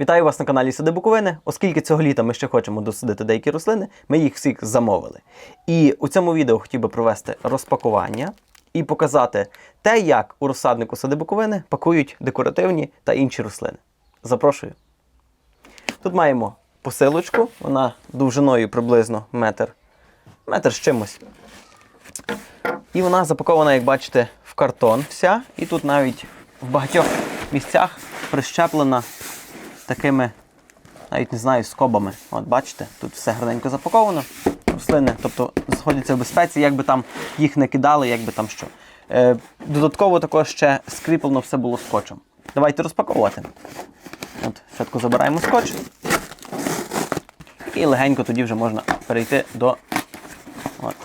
Вітаю вас на каналі Сади Буковини. Оскільки цього літа ми ще хочемо досадити деякі рослини, ми їх всіх замовили. І у цьому відео хотів би провести розпакування і показати те, як у розсаднику Сади Буковини пакують декоративні та інші рослини. Запрошую. Тут маємо посилочку, вона довжиною приблизно метр, метр з чимось. І вона запакована, як бачите, в картон вся. І тут навіть в багатьох місцях прищеплена такими, навіть не знаю, скобами. От бачите, тут все гарненько запаковано. Рослини, тобто знаходяться в безпеці, як би там їх не кидали, як би там що. Е, додатково також ще скріплено все було скотчем. Давайте розпаковувати. От, спочатку забираємо скотч. І легенько тоді вже можна перейти до от,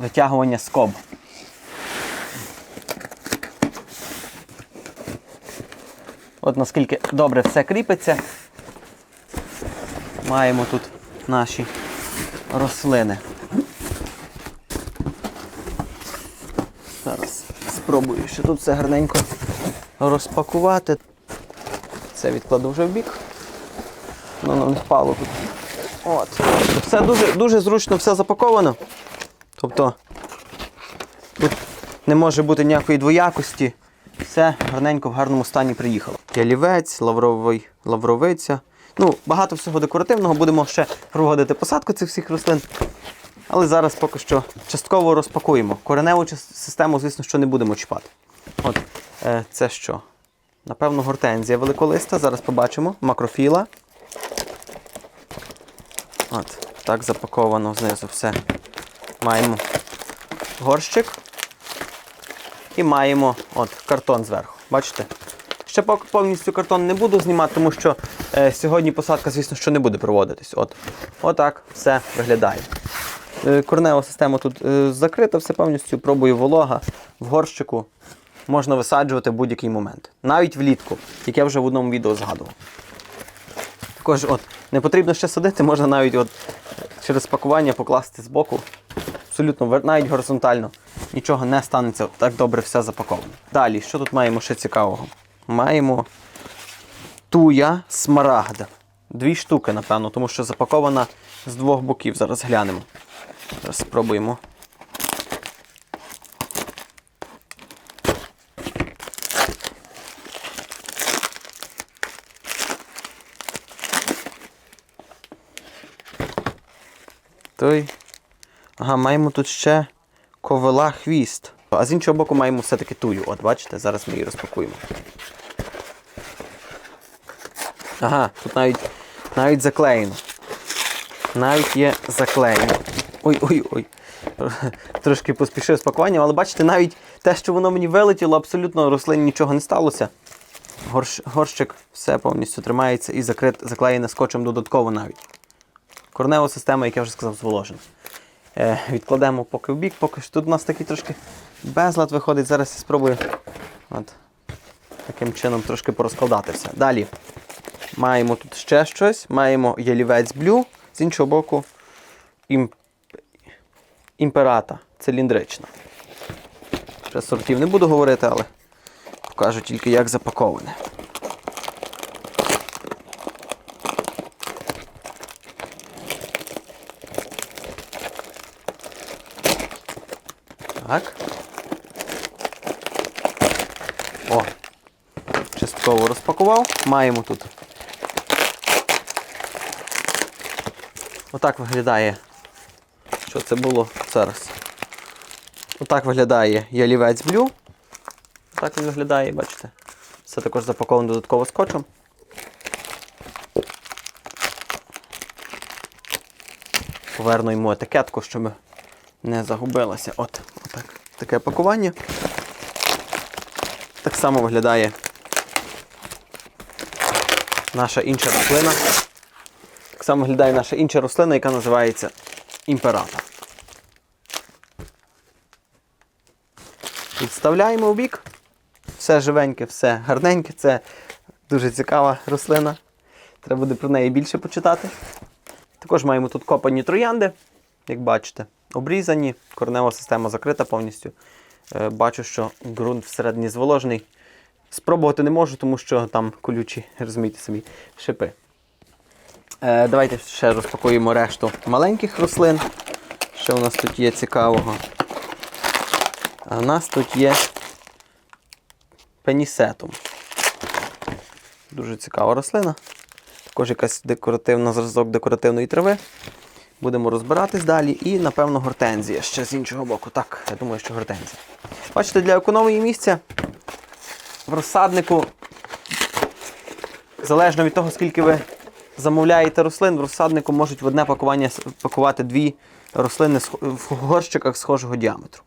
витягування скоб. От наскільки добре все кріпиться. Маємо тут наші рослини. Зараз спробую ще тут все гарненько розпакувати. Це відкладу вже в бік. Воно не впало тут. От. Все дуже, дуже зручно все запаковано. Тобто тут не може бути ніякої двоякості. Все гарненько в гарному стані приїхало. Ялівець, лавровий, лавровиця. Ну, багато всього декоративного. Будемо ще проводити посадку цих всіх рослин. Але зараз поки що частково розпакуємо. Кореневу систему, звісно, що не будемо чіпати. От, е, це що? Напевно, гортензія великолиста. Зараз побачимо. Макрофіла. От, так запаковано знизу все. Маємо горщик. І маємо от, картон зверху. Бачите? Ще повністю картон не буду знімати, тому що е, сьогодні посадка, звісно, що не буде проводитись. От. Отак все виглядає. Е, коренева система тут е, закрита, все повністю пробую волога в горщику. Можна висаджувати в будь-який момент. Навіть влітку, як я вже в одному відео згадував. Також от, не потрібно ще садити, можна навіть от, через пакування покласти збоку. Абсолютно навіть горизонтально. Нічого не станеться, так добре все запаковано. Далі, що тут маємо ще цікавого? Маємо туя смарагда. Дві штуки, напевно, тому що запакована з двох боків. Зараз глянемо. Зараз спробуємо. Той. Ага, маємо тут ще ковила хвіст. А з іншого боку маємо все-таки тую. От, бачите, зараз ми її розпакуємо. Ага, тут навіть, навіть заклеєно. Навіть є заклеєно. Ой-ой-ой. Трошки поспішив з пакуванням, але бачите, навіть те, що воно мені вилетіло, абсолютно рослині нічого не сталося. Горщ, горщик все повністю тримається і закрит, заклеєне скотчем додатково навіть. Корнева система, як я вже сказав, зволожена. Е, відкладемо поки в бік, поки що тут у нас такий трошки безлад виходить. Зараз я спробую от, таким чином трошки порозкладати все. Далі маємо тут ще щось, маємо ялівець блю, з іншого боку ім... імперата циліндрична. Ще сортів не буду говорити, але покажу тільки, як запаковане. Так. О, частково розпакував. Маємо тут. Отак виглядає. Що це було зараз? Отак виглядає ялівець блю. Так він виглядає, бачите. Все також запаковано додатково скотчем. Поверну йому етикетку, щоб не загубилася. От, отак. Таке пакування. Так само виглядає наша інша рослина. Так само виглядає наша інша рослина, яка називається імперата. Відставляємо в бік. Все живеньке, все гарненьке, це дуже цікава рослина. Треба буде про неї більше почитати. Також маємо тут копані троянди, як бачите, обрізані, коренева система закрита повністю. Е, Бачу, що ґрунт всередині зволожений. спробувати не можу, тому що там колючі, розумієте самі, шипи. Е, давайте ще розпакуємо решту маленьких рослин. Що у нас тут є цікавого? А у нас тут є пенісетум. Дуже цікава рослина. Також якась декоративна зразок декоративної трави. Будемо розбиратись далі. І, напевно, гортензія ще з іншого боку. Так, я думаю, що гортензія. Бачите, для економії місця в розсаднику, залежно від того, скільки ви замовляєте рослин, в розсаднику можуть в одне пакування пакувати дві рослини в горщиках схожого діаметру.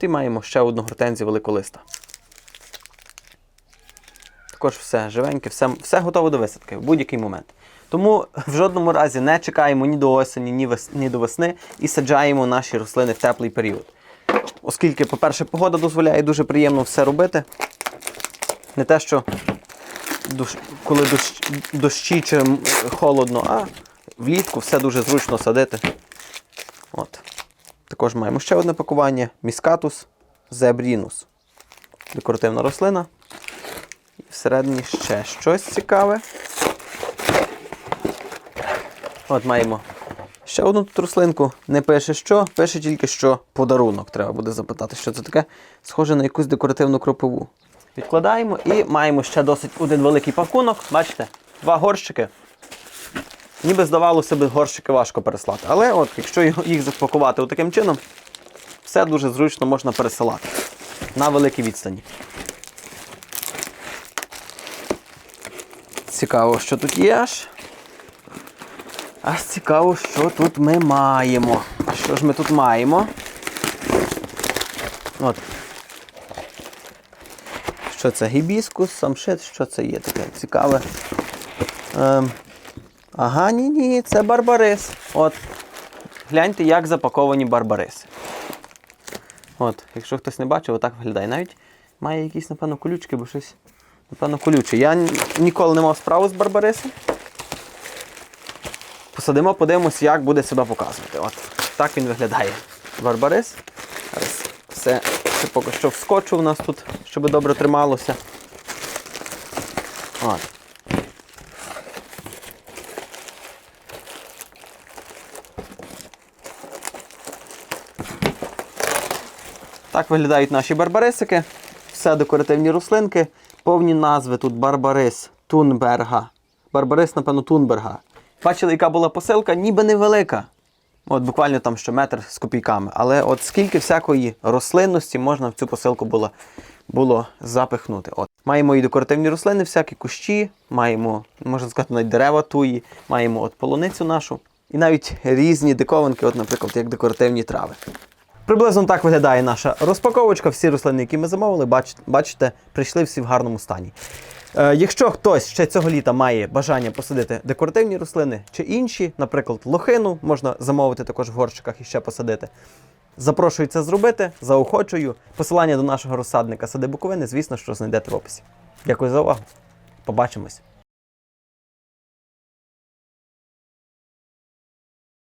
І маємо ще одну гортензію великолиста. Також все живеньке, все, все готово до висадки в будь-який момент. Тому в жодному разі не чекаємо ні до осені, ні, вес, ні до весни і саджаємо наші рослини в теплий період. Оскільки, по-перше, погода дозволяє дуже приємно все робити. Не те, що душ, коли дощ, дощі чи холодно, а влітку все дуже зручно садити. От. Також маємо ще одне пакування: міскатус зебрінус. Декоративна рослина. І всередині ще щось цікаве. От маємо ще одну тут рослинку. Не пише що, пише тільки що подарунок. Треба буде запитати, що це таке. Схоже на якусь декоративну кропиву. Відкладаємо і маємо ще досить один великий пакунок. Бачите? Два горщики. Ніби здавалося б, горщики важко переслати. Але от, якщо їх запакувати таким чином, все дуже зручно можна пересилати на великій відстані. Цікаво, що тут є аж. Аж цікаво, що тут ми маємо. Що ж ми тут маємо? От. Що це? Гібіскус, самшит, що це є таке цікаве. Ем, ага, ні, ні, це барбарис. От. Гляньте, як запаковані барбариси. От, якщо хтось не бачив, отак виглядає. Навіть має якісь, напевно, колючки, бо щось, напевно, колюче. Я ніколи не мав справу з барбарисом. Посадимо, подивимось, як буде себе показувати. От так він виглядає. Барбарис. Зараз все ще поки що вскочу у нас тут, щоб добре трималося. От. Так виглядають наші барбарисики. Все декоративні рослинки. Повні назви тут Барбарис Тунберга. Барбарис, напевно, Тунберга. Бачили, яка була посилка? Ніби невелика. От буквально там ще метр з копійками. Але от скільки всякої рослинності можна в цю посилку було, було запихнути. От. Маємо і декоративні рослини, всякі кущі, маємо, можна сказати, навіть дерева туї, маємо от полуницю нашу. І навіть різні диковинки, от, наприклад, як декоративні трави. Приблизно так виглядає наша розпаковочка. Всі рослини, які ми замовили, бачите, прийшли всі в гарному стані. Е, якщо хтось ще цього літа має бажання посадити декоративні рослини чи інші, наприклад, лохину, можна замовити також в горщиках і ще посадити. Запрошую це зробити, заохочую. Посилання до нашого розсадника сади Буковини, звісно, що знайдете в описі. Дякую за увагу. Побачимось.